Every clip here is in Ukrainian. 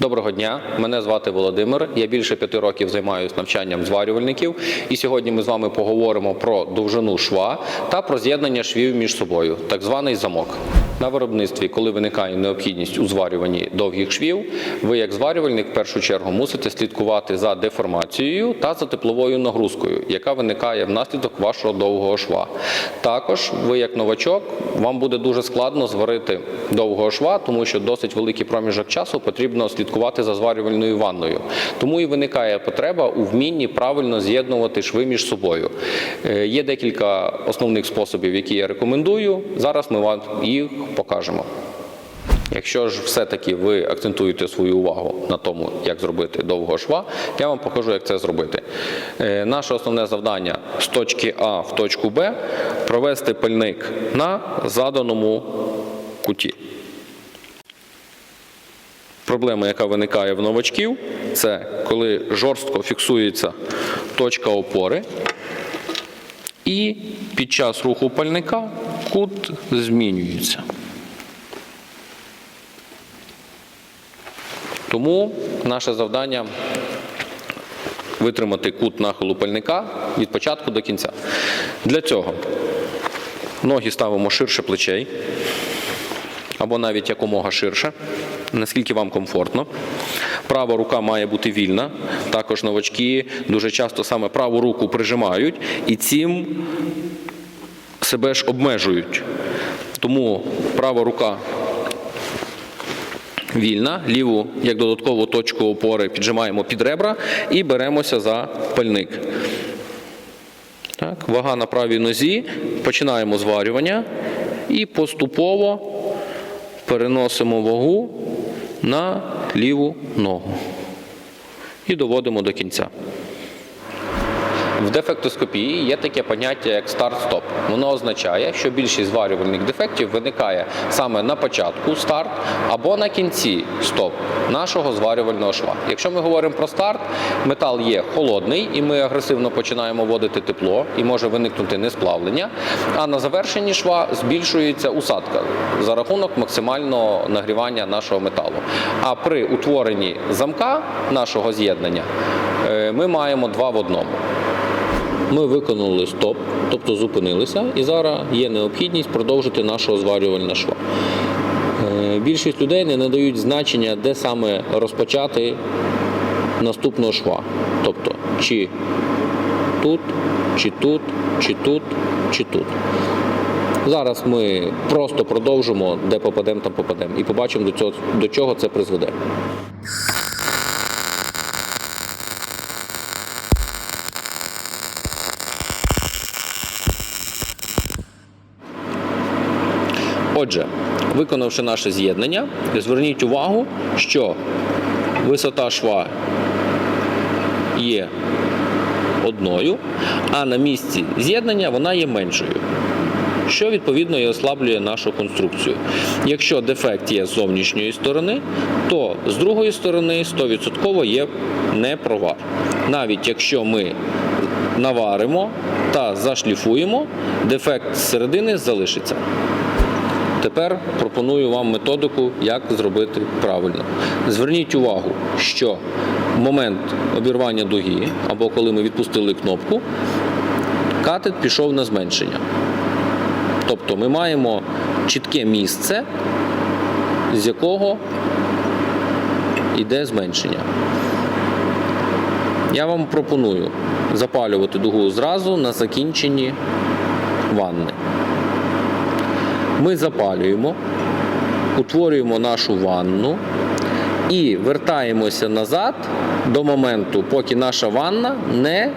Доброго дня, мене звати Володимир. Я більше п'яти років займаюся навчанням зварювальників. І сьогодні ми з вами поговоримо про довжину шва та про з'єднання швів між собою, так званий замок. На виробництві, коли виникає необхідність у зварюванні довгих швів, ви як зварювальник в першу чергу мусите слідкувати за деформацією та за тепловою нагрузкою, яка виникає внаслідок вашого довгого шва. Також ви, як новачок, вам буде дуже складно зварити довгого шва, тому що досить великий проміжок часу потрібно слідкувати за зварювальною ванною. Тому і виникає потреба у вмінні правильно з'єднувати шви між собою. Е, Є декілька основних способів, які я рекомендую. Зараз ми вам їх покажемо. Якщо ж все-таки ви акцентуєте свою увагу на тому, як зробити довгого шва, я вам покажу, як це зробити. Е, Наше основне завдання з точки А в точку Б провести пильник на заданому куті. Проблема, яка виникає в новачків, це коли жорстко фіксується точка опори, і під час руху пальника кут змінюється. Тому наше завдання витримати кут нахилу пальника від початку до кінця. Для цього ноги ставимо ширше плечей або навіть якомога ширше, наскільки вам комфортно. Права рука має бути вільна. Також новачки дуже часто саме праву руку прижимають і цим себе ж обмежують. Тому права рука вільна, ліву як додаткову точку опори піджимаємо під ребра і беремося за пальник. Так, вага на правій нозі, починаємо зварювання і поступово переносимо вагу на ліву ногу і доводимо до кінця. В дефектоскопії є таке поняття як старт-стоп. Воно означає, що більшість зварювальних дефектів виникає саме на початку старт або на кінці стоп нашого зварювального шва. Якщо ми говоримо про старт, метал є холодний, і ми агресивно починаємо вводити тепло, і може виникнути несплавлення. А на завершенні шва збільшується усадка за рахунок максимального нагрівання нашого металу. А при утворенні замка нашого з'єднання е, ми маємо два в одному. Ми виконали стоп, тобто зупинилися, і зараз є необхідність продовжити нашого зварювального шва. Е, Більшість людей не надають значення, де саме розпочати наступного шва. Тобто, чи тут, чи тут, чи тут, чи тут. Зараз ми просто продовжимо, де попадемо, там попадемо, і побачимо, до, цього, до чого це призведе. Отже, виконавши наше з'єднання, зверніть увагу, що висота шва є одною, а на місці з'єднання вона є меншою. Що відповідно і ослаблює нашу конструкцію. Якщо дефект є з зовнішньої сторони, то з другої сторони 100% є непровар. Навіть якщо ми наваримо та зашліфуємо, дефект з середини залишиться. Тепер пропоную вам методику, як зробити правильно. Зверніть увагу, що в момент обірвання дуги, або коли ми відпустили кнопку, катет пішов на зменшення. Тобто ми маємо чітке місце, з якого йде зменшення. Я вам пропоную запалювати дугу зразу на закінченні ванни. Ми запалюємо, утворюємо нашу ванну і вертаємося назад до моменту, поки наша ванна не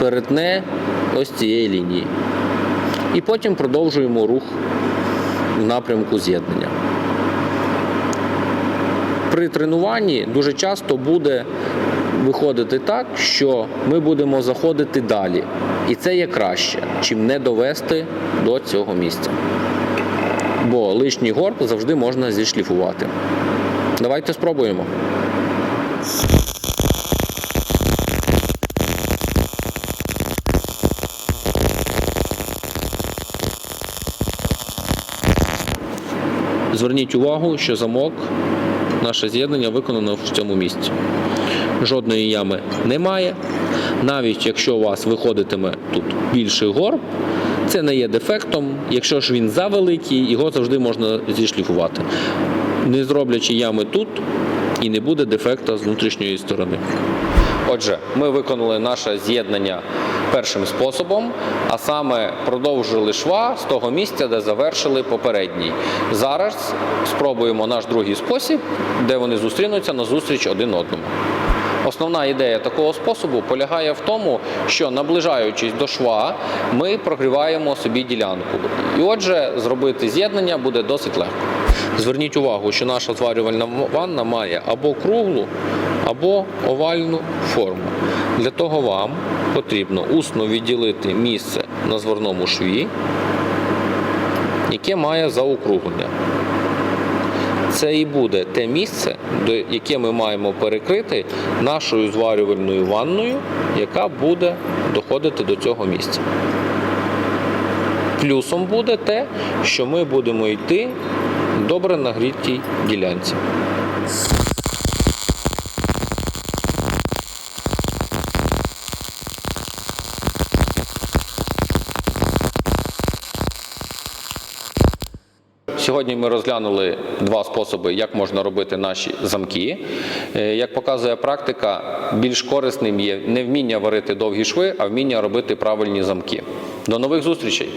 перетне ось цієї лінії. І потім продовжуємо рух в напрямку з'єднання. При тренуванні дуже часто буде виходити так, що ми будемо заходити далі. І це є краще, чим не довести до цього місця. Бо лишній горб завжди можна зішліфувати. Давайте спробуємо. Зверніть увагу, що замок наше з'єднання виконано в цьому місці. Жодної ями немає. Навіть якщо у вас виходитиме тут більший горб, це не є дефектом. Якщо ж він завеликий, його завжди можна зішліфувати. Не зроблячи ями тут, і не буде дефекта з внутрішньої сторони. Отже, ми виконали наше з'єднання першим способом, а саме продовжили шва з того місця, де завершили попередній. Зараз спробуємо наш другий спосіб, де вони зустрінуться на зустріч один одному. Основна ідея такого способу полягає в тому, що наближаючись до шва, ми прогріваємо собі ділянку. І отже, зробити з'єднання буде досить легко. Зверніть увагу, що наша зварювальна ванна має або круглу, або овальну форму. Для того вам потрібно усно відділити місце на зверному шві, яке має заокруглення. Це і буде те місце, яке ми маємо перекрити нашою зварювальною ванною, яка буде доходити до цього місця. Плюсом буде те, що ми будемо йти добре нагрітій ділянці. Сьогодні ми розглянули два способи, як можна робити наші замки. Е, Як показує практика, більш корисним є не вміння варити довгі шви, а вміння робити правильні замки. До нових зустрічей!